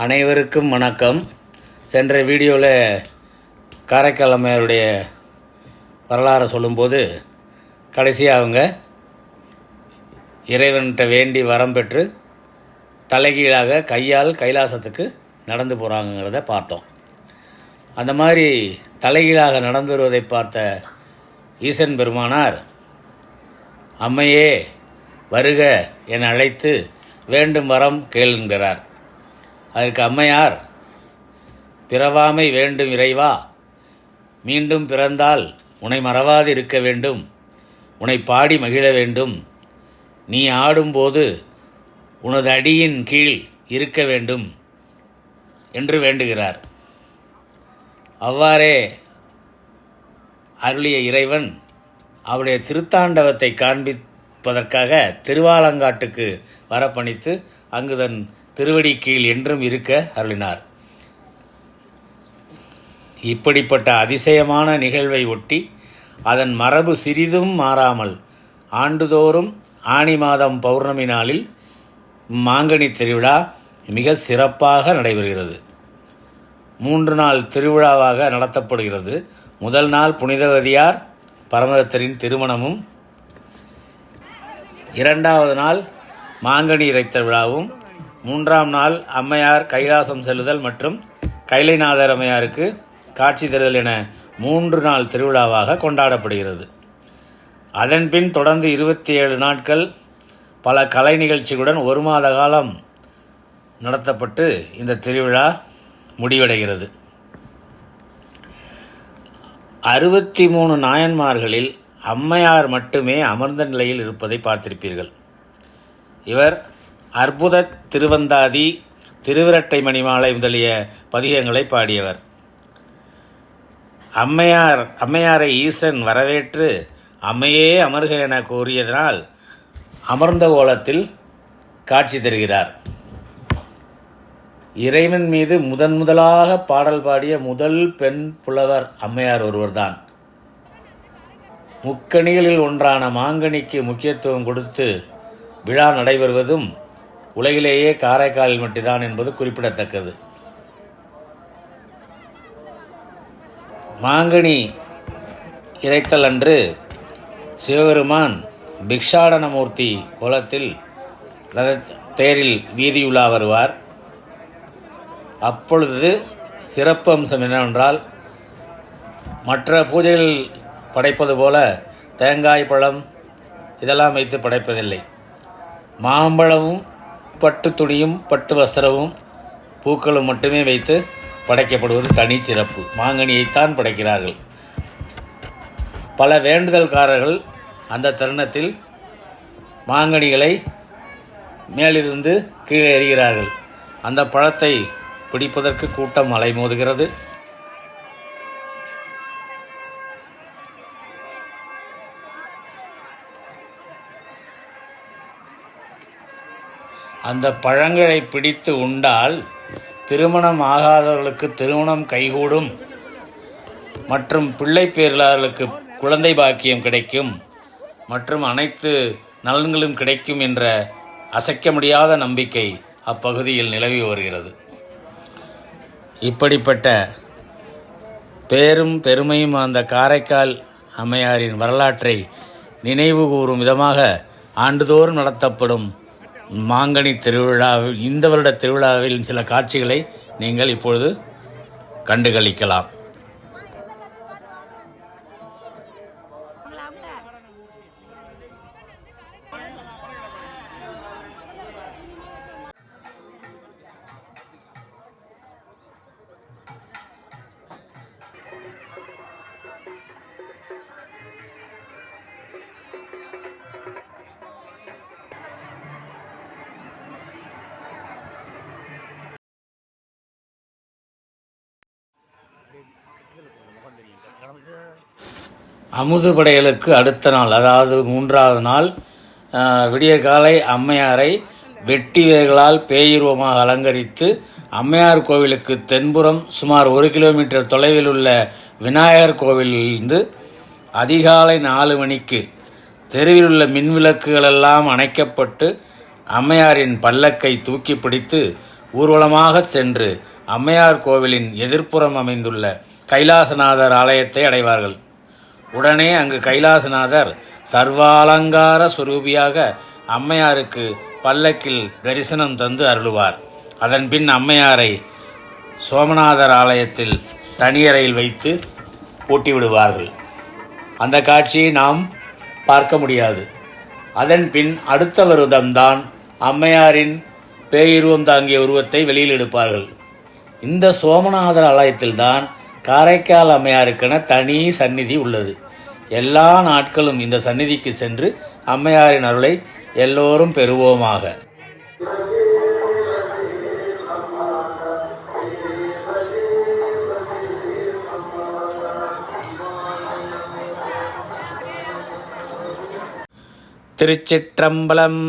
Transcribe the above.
அனைவருக்கும் வணக்கம். சென்ற வீடியோவில் காரைக்கால் அம்மையாருடைய வரலாறை சொல்லும்போது கடைசியாக அவங்க இறைவன்கிட்ட வேண்டி வரம் பெற்று தலைகீழாக கையால் கைலாசத்துக்கு நடந்து போகிறாங்கங்கிறத பார்த்தோம். அந்த மாதிரி தலைகீழாக நடந்து வருவதை பார்த்த ஈசன் பெருமானார் அம்மையே வருக என அழைத்து வேண்டும் வரம் கேளுங்கிறார். அதற்கு அம்மையார் பிறவாமை வேண்டும் இறைவா மீண்டும் பிறந்தால் உன்னை மறவாது இருக்க வேண்டும் உன்னை பாடி மகிழ வேண்டும் நீ ஆடும்போது உனது அடியின் கீழ் இருக்க வேண்டும் என்று வேண்டுகிறார். அவ்வாறே அருளிய இறைவன் அவருடைய திருத்தாண்டவத்தை காண்பிப்பதற்காக திருவாலங்காட்டுக்கு வரப்பணித்து அங்கு தன் திருவடி கீழ் என்றும் இருக்க அருளினார். இப்படிப்பட்ட அதிசயமான நிகழ்வை ஒட்டி அதன் மரபு சிறிதும் மாறாமல் ஆண்டுதோறும் ஆனி மாதம் பௌர்ணமி நாளில் மாங்கனி திருவிழா மிக சிறப்பாக நடைபெறுகிறது. மூன்று நாள் திருவிழாவாக நடத்தப்படுகிறது. முதல் நாள் புனிதவதியார் பரமதத்தரின் திருமணமும் இரண்டாவது நாள் மாங்கனி இறைத்த விழாவும் மூன்றாம் நாள் அம்மையார் கைலாசம் செல்லுதல் மற்றும் கைலைநாதர் அம்மையாருக்கு காட்சி தருதல் என மூன்று நாள் திருவிழாவாக கொண்டாடப்படுகிறது. அதன்பின் தொடர்ந்து இருபத்தி ஏழு நாட்கள் பல கலை நிகழ்ச்சிகளுடன் ஒரு மாத காலம் நடத்தப்பட்டு இந்த திருவிழா முடிவடைகிறது. அறுபத்தி மூணு நாயன்மார்களில் அம்மையார் மட்டுமே அமர்ந்த நிலையில் இருப்பதை பார்த்திருப்பீர்கள். இவர் அற்புத திருவந்தாதி திருவிரட்டை மணிமாலை முதலிய பதிகங்களை பாடியவர். அம்மையார் அம்மையாரை ஈசன் வரவேற்று அம்மையே அமர்க என கூறியதனால் அமர்ந்த கோலத்தில் காட்சி தருகிறார். இறைவன் மீது முதன் முதலாக பாடல் பாடிய முதல் பெண் புலவர் அம்மையார் ஒருவர்தான். முக்கணிகளில் ஒன்றான மாங்கனிக்கு முக்கியத்துவம் கொடுத்து விழா நடைபெறுவதும் உலகிலேயே காரைக்காலில் மட்டும்தான் என்பது குறிப்பிடத்தக்கது. மாங்கனி இறைத்தல் அன்று சிவபெருமான் பிக்ஷாடனமூர்த்தி கோலத்தில் தேரில் வீதியுலா வருவார். அப்பொழுது சிறப்பு அம்சம் என்னவென்றால் மற்ற பூஜைகள் படைப்பது போல தேங்காய் பழம் இதெல்லாம் வைத்து படைப்பதில்லை. மாம்பழமும் பட்டு துணியும் பட்டு வஸ்திரமும் பூக்களும் மட்டுமே வைத்து படைக்கப்படுவது தனி சிறப்பு. மாங்கனியைத்தான் படைக்கிறார்கள். பல வேண்டுதல்காரர்கள் அந்த தருணத்தில் மாங்கனிகளை மேலிருந்து கீழே எறிகிறார்கள். அந்த பழத்தை பிடிப்பதற்கு கூட்டம் அலைமோதுகிறது. அந்த பழங்களை பிடித்து உண்டால் திருமணம் ஆகாதவர்களுக்கு திருமணம் கைகூடும். மற்றும் பிள்ளை பேர்களாளர்களுக்கு குழந்தை பாக்கியம் கிடைக்கும். மற்றும் அனைத்து நலன்களும் கிடைக்கும் என்ற அசைக்க முடியாத நம்பிக்கை அப்பகுதியில் நிலவி வருகிறது. இப்படிப்பட்ட பேரும் பெருமையும் அந்த காரைக்கால் அம்மையாரின் வரலாற்றை நினைவு கூறும் விதமாக ஆண்டுதோறும் நடத்தப்படும் மாங்கனி திருவிழாவில் இந்த வருட திருவிழாவில் சில காட்சிகளை நீங்கள் இப்பொழுது கண்டுகளிக்கலாம். அமுது படையலுக்கு அடுத்த நாள் அதாவது மூன்றாவது நாள் விடிய விடியற்காலை அம்மையாரை வெட்டி வேர்களால் பேயுருவமாக அலங்கரித்து அம்மையார் கோவிலுக்கு தென்புறம் சுமார் ஒரு கிலோமீட்டர் தொலைவில் உள்ள விநாயகர் கோவிலிலிருந்து அதிகாலை நாலு மணிக்கு தெருவில் உள்ள மின்விளக்குகளெல்லாம் அணைக்கப்பட்டு அம்மையாரின் பல்லக்கை தூக்கி பிடித்து ஊர்வலமாக சென்று அம்மையார் கோவிலின் எதிர்ப்புறம் அமைந்துள்ள கைலாசநாதர் ஆலயத்தை அடைவார்கள். உடனே அங்கு கைலாசநாதர் சர்வாலங்கார சுரூபியாக அம்மையாருக்கு பல்லக்கில் தரிசனம் தந்து அருளுவார். அதன் பின் அம்மையாரை சோமநாதர் ஆலயத்தில் தனியறையில் வைத்து ஊட்டிவிடுவார்கள் அந்த காட்சியை நாம் பார்க்க முடியாது. அதன் பின் அடுத்த வருடம்தான் அம்மையாரின் பேயுருவம் தாங்கிய உருவத்தை வெளியில் எடுப்பார்கள். இந்த சோமநாதர் ஆலயத்தில்தான் காரைக்கால் அம்மையாருக்கென தனி சந்நிதி உள்ளது. எல்லா நாட்களும் இந்த சந்நிதிக்கு சென்று அம்மையாரின் அருளை எல்லோரும் பெறுவோமாக. திருச்சிற்றம்பலம்